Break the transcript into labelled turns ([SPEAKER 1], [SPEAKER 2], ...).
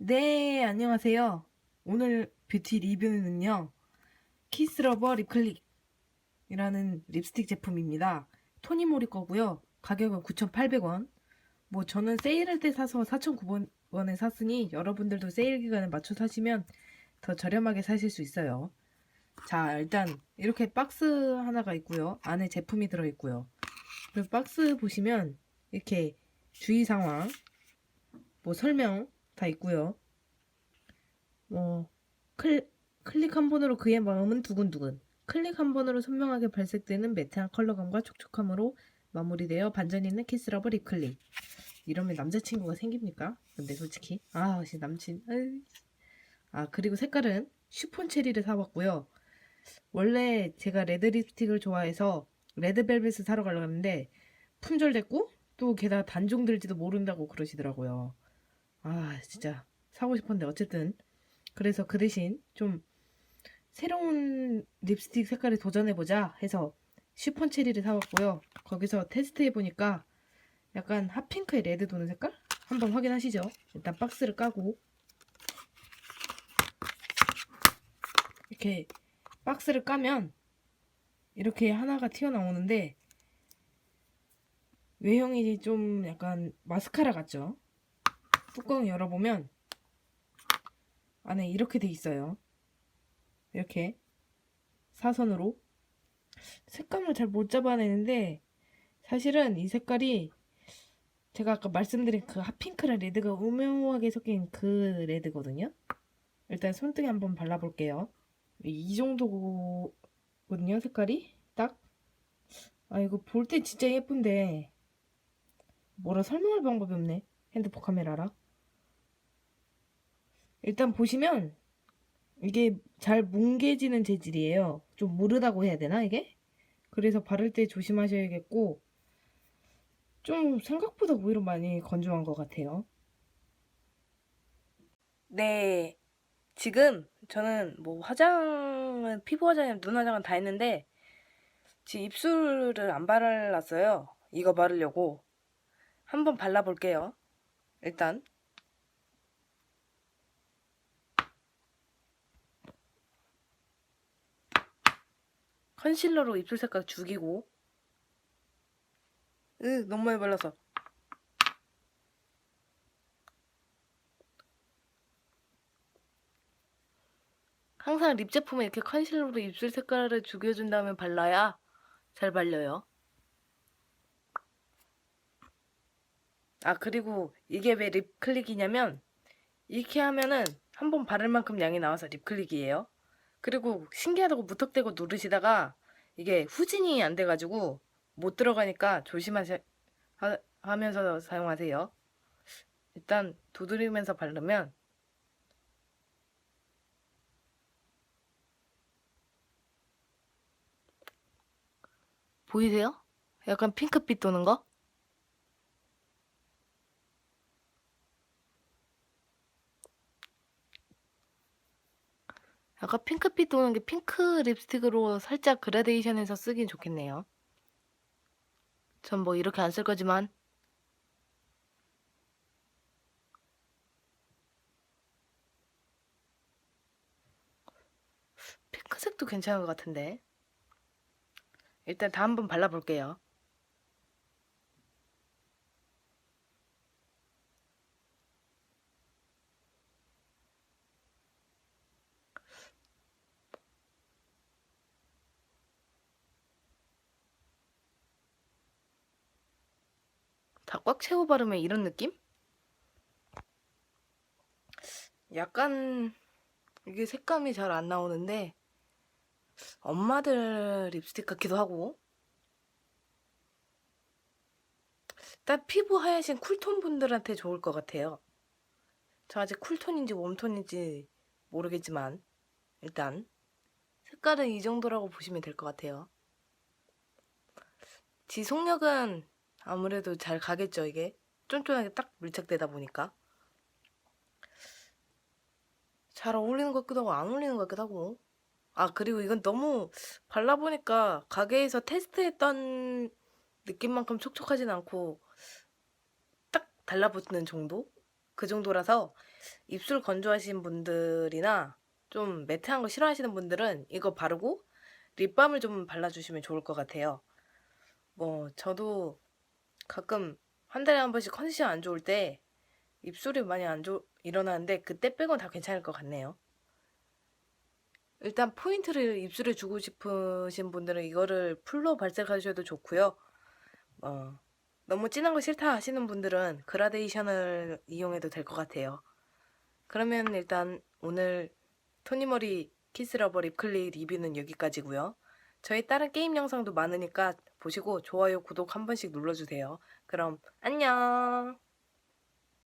[SPEAKER 1] 네, 안녕하세요. 오늘 뷰티 리뷰는요, 키스러버 립클릭이라는 립스틱 제품입니다. 토니모리 거고요. 가격은 9,800원. 뭐 저는 세일할 때 사서 4,900원에 샀으니 여러분들도 세일 기간에 맞춰 사시면 더 저렴하게 사실 수 있어요. 자, 일단 이렇게 박스 하나가 있고요. 안에 제품이 들어있고요. 그리고 박스 보시면 이렇게 주의 상황, 뭐 설명 다 있고요. 뭐 클, 클릭 한 번으로 그의 마음은 두근두근. 클릭 한 번으로 선명하게 발색되는 매트한 컬러감과 촉촉함으로 마무리되어 반전 있는 키스러브 립클릭. 이러면 남자친구가 생깁니까? 근데 솔직히 아, 씨 남친. 아, 그리고 색깔은 슈폰 체리를 사봤고요. 원래 제가 레드 립스틱을 좋아해서 레드벨벳을 사러 가려고 했는데 품절됐고 또 게다가 단종 들지도 모른다고 그러시더라고요. 아, 진짜 사고 싶었는데 어쨌든 그래서 그 대신 좀 새로운 립스틱 색깔에 도전해보자 해서 슈폰 체리를 사왔고요. 거기서 테스트해보니까 약간 핫핑크의 레드 도는 색깔? 한번 확인하시죠. 일단 박스를 까고 이렇게 박스를 까면 이렇게 하나가 튀어나오는데 외형이 좀 약간 마스카라 같죠? 뚜껑 열어보면 안에 이렇게 돼 있어요. 이렇게 사선으로 색감을 잘 못 잡아내는데 사실은 이 색깔이 제가 아까 말씀드린 그 핫핑크랑 레드가 오묘하게 섞인 그 레드거든요. 일단 손등에 한번 발라볼게요. 이 정도거든요, 색깔이 딱. 아 이거 볼 때 진짜 예쁜데 뭐라 설명할 방법이 없네. 핸드폰 카메라라. 일단 보시면 이게 잘 뭉개지는 재질이에요. 좀 무르다고 해야 되나 이게? 그래서 바를 때 조심하셔야겠고 좀 생각보다 오히려 많이 건조한 것 같아요. 네, 지금 저는 뭐 화장은 피부 화장이랑 눈 화장은 다 했는데 지금 입술을 안 발랐어요. 이거 바르려고 한번 발라볼게요. 일단 컨실러로 입술 색깔 죽이고. 으 너무 많이 발라서 항상 립 제품에 이렇게 컨실러로 입술 색깔을 죽여준 다음에 발라야 잘 발려요. 아 그리고 이게 왜 립 클릭이냐면 이렇게 하면은 한 번 바를 만큼 양이 나와서 립 클릭이에요 그리고 신기하다고 무턱대고 누르시다가 이게 후진이 안 돼가지고 못 들어가니까 조심하시 하, 하면서 사용하세요. 일단 두드리면서 바르면 보이세요? 약간 핑크빛 도는 거? 약간 핑크빛 도는 게 핑크 립스틱으로 살짝 그라데이션해서 쓰긴 좋겠네요. 전 뭐 이렇게 안 쓸 거지만 핑크색도 괜찮은 것 같은데 일단 다 한번 발라볼게요. 다 꽉 채워 바르면 이런 느낌? 약간 이게 색감이 잘 안 나오는데 엄마들 립스틱 같기도 하고 딱 피부 하얘신 쿨톤 분들한테 좋을 것 같아요. 저 아직 쿨톤인지 웜톤인지 모르겠지만 일단 색깔은 이 정도라고 보시면 될 것 같아요. 지속력은 아무래도 잘 가겠죠, 이게. 쫀쫀하게 딱 밀착되다 보니까. 잘 어울리는 것 같기도 하고, 안 어울리는 것 같기도 하고. 아, 그리고 이건 너무 발라보니까 가게에서 테스트했던 느낌만큼 촉촉하진 않고, 딱 달라붙는 정도? 그 정도라서 입술 건조하신 분들이나 좀 매트한 거 싫어하시는 분들은 이거 바르고 립밤을 좀 발라주시면 좋을 것 같아요. 뭐 저도 가끔 한 달에 한 번씩 컨디션 안 좋을 때 입술이 많이 안 좋, 일어나는데 그때 빼곤 다 괜찮을 것 같네요. 일단 포인트를 입술에 주고 싶으신 분들은 이거를 풀로 발색하셔도 좋고요. 어, 너무 진한 거 싫다 하시는 분들은 그라데이션을 이용해도 될 것 같아요. 그러면 일단 오늘 토니머리 키스러버 립클릭 리뷰는 여기까지고요. 저희 다른 게임 영상도 많으니까 보시고 좋아요, 구독 한 번씩 눌러주세요. 그럼 안녕!